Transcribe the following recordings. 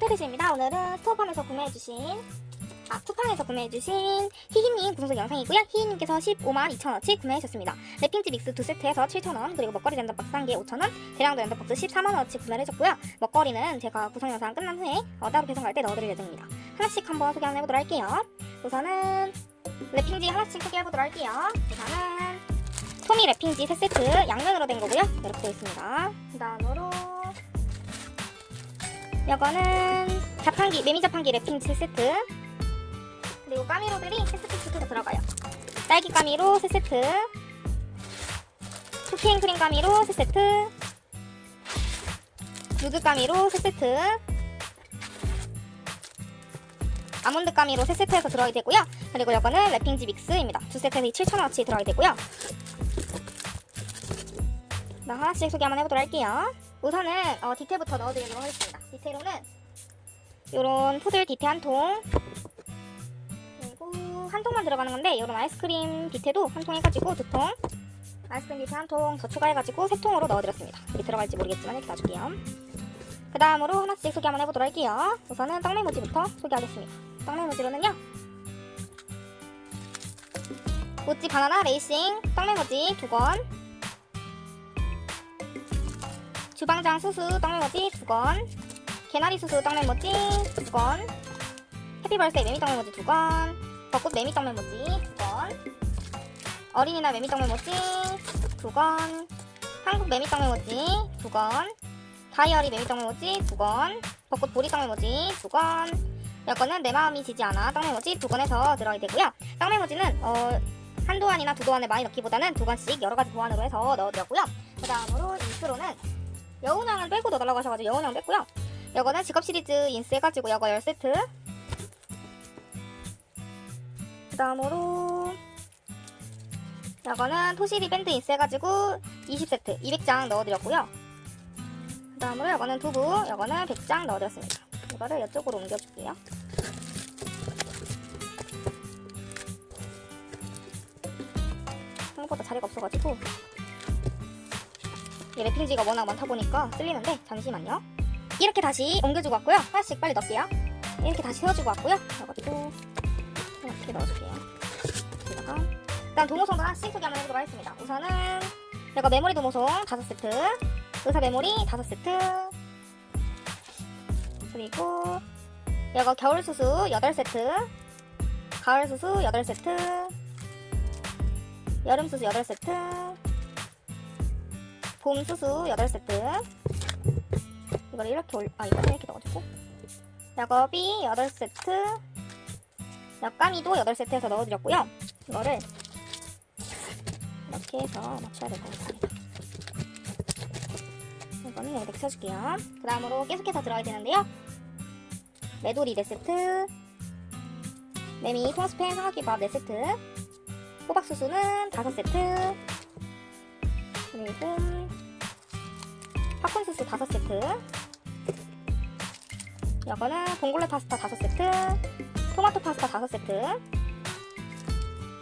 페르시입니다. 오늘은 스토어팜에서 구매해주신 아, 쿠팡에서 구매해주신 희희님 구성석 영상이고요. 희희님께서 15만 2천원어치 구매하셨습니다. 랩핑지 믹스 두 세트에서 7천원, 그리고 먹거리 랜덤박스 한개 5천원, 대량도 랜덤박스 14만원어치 구매를 해줬고요. 먹거리는 제가 구성 영상 끝난 후에 어, 따로 배송할 때 넣어드릴 예정입니다. 하나씩 한번 소개 한번 해보도록 할게요. 우선은 랩핑지 하나씩 소개해보도록 할게요. 우선은 토미 랩핑지 세 세트 양면으로 된 거고요. 이렇게 되어 있습니다. 그 다음으로 이거는 자판기, 메미 자판기 랩핑 7세트. 그리고 까미로들이 3세트 세트로 들어가요. 딸기 까미로 3세트. 쿠키앤크림 까미로 3세트. 누드 까미로 3세트. 아몬드 까미로 3세트에서 들어가게 되고요. 그리고 이거는 랩핑지 믹스입니다. 두 세트에서 7,000원어치 들어가게 되고요. 나 하나씩 소개 한번 해보도록 할게요. 우선은 어, 디테일부터 넣어드리도록 하겠습니다. 디테일로는 요런 푸들 디테 한 통, 그리고 한 통만 들어가는 건데 요런 아이스크림 디테도 한 통 해가지고 두 통, 아이스크림 디테 한 통 더 추가해가지고 세 통으로 넣어드렸습니다. 여기 들어갈지 모르겠지만 이렇게 놔줄게요. 그 다음으로 하나씩 소개 한번 해보도록 할게요. 우선은 떡메모지부터 소개하겠습니다. 떡메모지로는요. 모찌 바나나 레이싱 떡메모지 두 권, 주방장 수수 떡메모지 두 건, 개나리 수수 떡메모지 두 건, 해피벌스데이 메미 떡메모지 두 건, 벚꽃 메미 떡메모지 두 건, 어린이날 메미 떡메모지 두 건, 한국 메미 떡메모지 두 건, 다이어리 메미 떡메모지 두 건, 벚꽃 보리 떡메모지 두 건, 여건은 내 마음이 지지 않아 떡메모지 두 건에서 들어가게 되고요. 떡메모지는 어, 한 도안이나 두 도안을 많이 넣기보다는 두 건씩 여러 가지 도안으로 해서 넣어드렸고요. 그 다음으로 인트로는 여운형은 빼고 넣어달라고 하셔가지고 여운형 뺐고요. 이거는 직업 시리즈 인스 해가지고 이거 10세트. 그 다음으로 이거는 토시리 밴드 인스 해가지고 20세트 200장 넣어드렸고요. 그 다음으로 이거는 두부 이거는 100장 넣어드렸습니다. 이거를 이쪽으로 옮겨줄게요. 생각보다 자리가 없어가지고 이 랩핑지가 워낙 많다 보니까 쓸리는데 잠시만요. 이렇게 다시 옮겨주고 왔고요. 하나씩 빨리 넣을게요. 이렇게 다시 세워주고 왔고요. 이것도 이렇게 넣어줄게요. 여기다가 일단 도모송도 하나씩 소개 한번 해보도록 하겠습니다. 우선은 이거 메모리 도모송 5세트 의사 메모리 5세트 그리고 이거 겨울 수수 8세트 가을 수수 8세트 여름 수수 8세트 봄 수수 8세트 이걸 이렇게 올, 아 이거는 이렇게 넣어주고. 야겁이 8세트 약감이도 8세트에서 넣어드렸고요. 이거를 이렇게 해서 맞춰야 될 것 같습니다. 이거는 여기다 켜줄게요. 그 다음으로 계속해서 들어가야 되는데요. 메돌이 4세트 메미 통스팬 사과김밥 4세트 호박수수는 5세트 그리고 팝콘 소스 5세트. 이거는 봉골레 파스타 5세트. 토마토 파스타 5세트.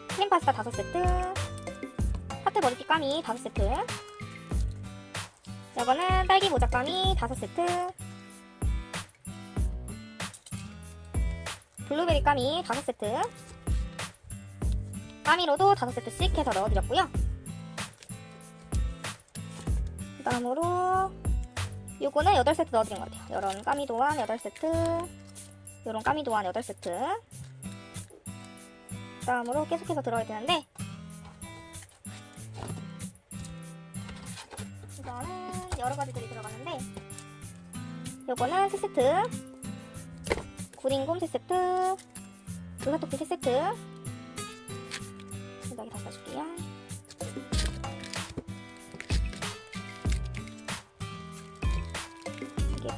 크림 파스타 5세트. 하트 머리띠 까미 5세트. 이거는 딸기 모자 까미 5세트. 블루베리 까미 5세트. 까미로도 5세트씩 해서 넣어드렸고요 그 다음으로 요거는 8세트 넣어드린 것 같아요. 요런 까미 도안 8세트 요런 까미 도안 8세트. 그 다음으로 계속해서 들어가야 되는데 이거는 여러 가지들이 들어가는데 요거는 3세트 구린곰 3세트 의사토피 3세트. 여기 다 써줄게요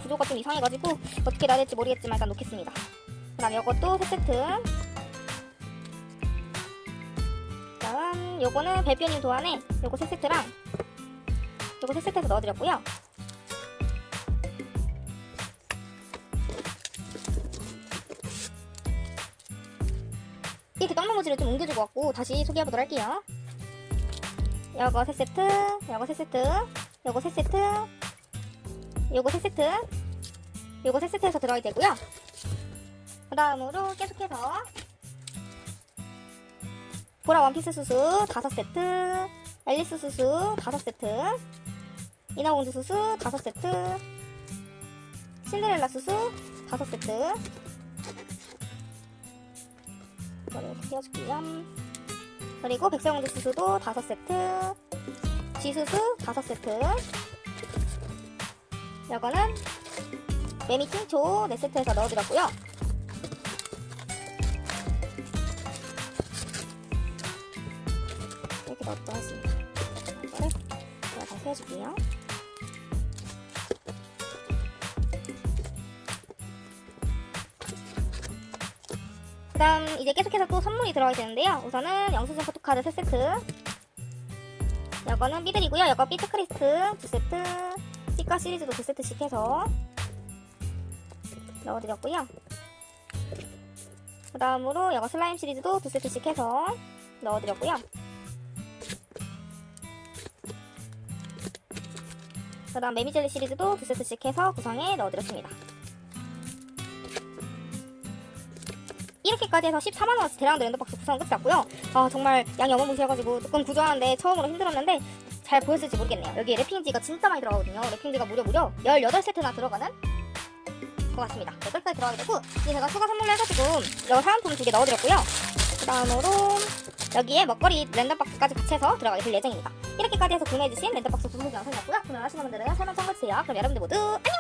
구조가 좀 이상해가지고 어떻게 놔야 될지 모르겠지만 일단 놓겠습니다. 그 다음 이것도 3세트. 다음 요거는 별표님 도안에 요거 3세트랑 요거 3세트에서 넣어드렸고요. 이렇게 떡나무지를 좀 옮겨주고 왔고 다시 소개해보도록 할게요. 요거 3세트, 요거 3세트, 요거 3세트, 요거 3세트 요거 세 세트에서 들어야 되고요. 그 다음으로 계속해서 보라 원피스 수수 다섯 세트, 앨리스 수수 다섯 세트, 인어공주 수수 다섯 세트, 신데렐라 수수 다섯 세트. 이거를 이렇게 띄워줄게요. 그리고 백설공주 수수도 다섯 세트, 쥐수수 다섯 세트. 이거는 매미 팅초 4세트에서 넣어드렸고요. 이렇게 넣었다 했습니다. 이거를 제가 다시 해줄게요. 그 다음 이제 계속해서 또 선물이 들어가 있는데요. 우선은 영수증 포토카드 3세트 이거는 삐들이고요. 이거 삐트크리스트 2세트 삐까 시리즈도 2세트씩 해서 넣어드렸고요. 그 다음으로 이거 슬라임 시리즈도 2세트씩 해서 넣어드렸고요. 그 다음 매미젤리 시리즈도 2세트씩 해서 구성에 넣어드렸습니다. 이렇게까지 해서 14만원어치 대량도 랜덤박스 구성 끝이 났고요. 아, 정말 양이 어마무시해가지고 조금 구조하는데 처음으로 힘들었는데 잘 보였을지 모르겠네요. 여기 랩핑지가 진짜 많이 들어가거든요. 랩핑지가 무려 무려 18세트나 들어가는 것 같습니다. 8개 들어가게 되고 이제 제가 추가 선물로 해가지고 이거 사은품 두 개 넣어드렸고요. 그 다음으로 여기에 먹거리 랜덤박스까지 같이 해서 들어가게 될 예정입니다. 이렇게까지 해서 구매해주신 랜덤박스 구독 영상이었고요. 구매하시는 분들은 설명 참고해주세요. 그럼 여러분들 모두 안녕!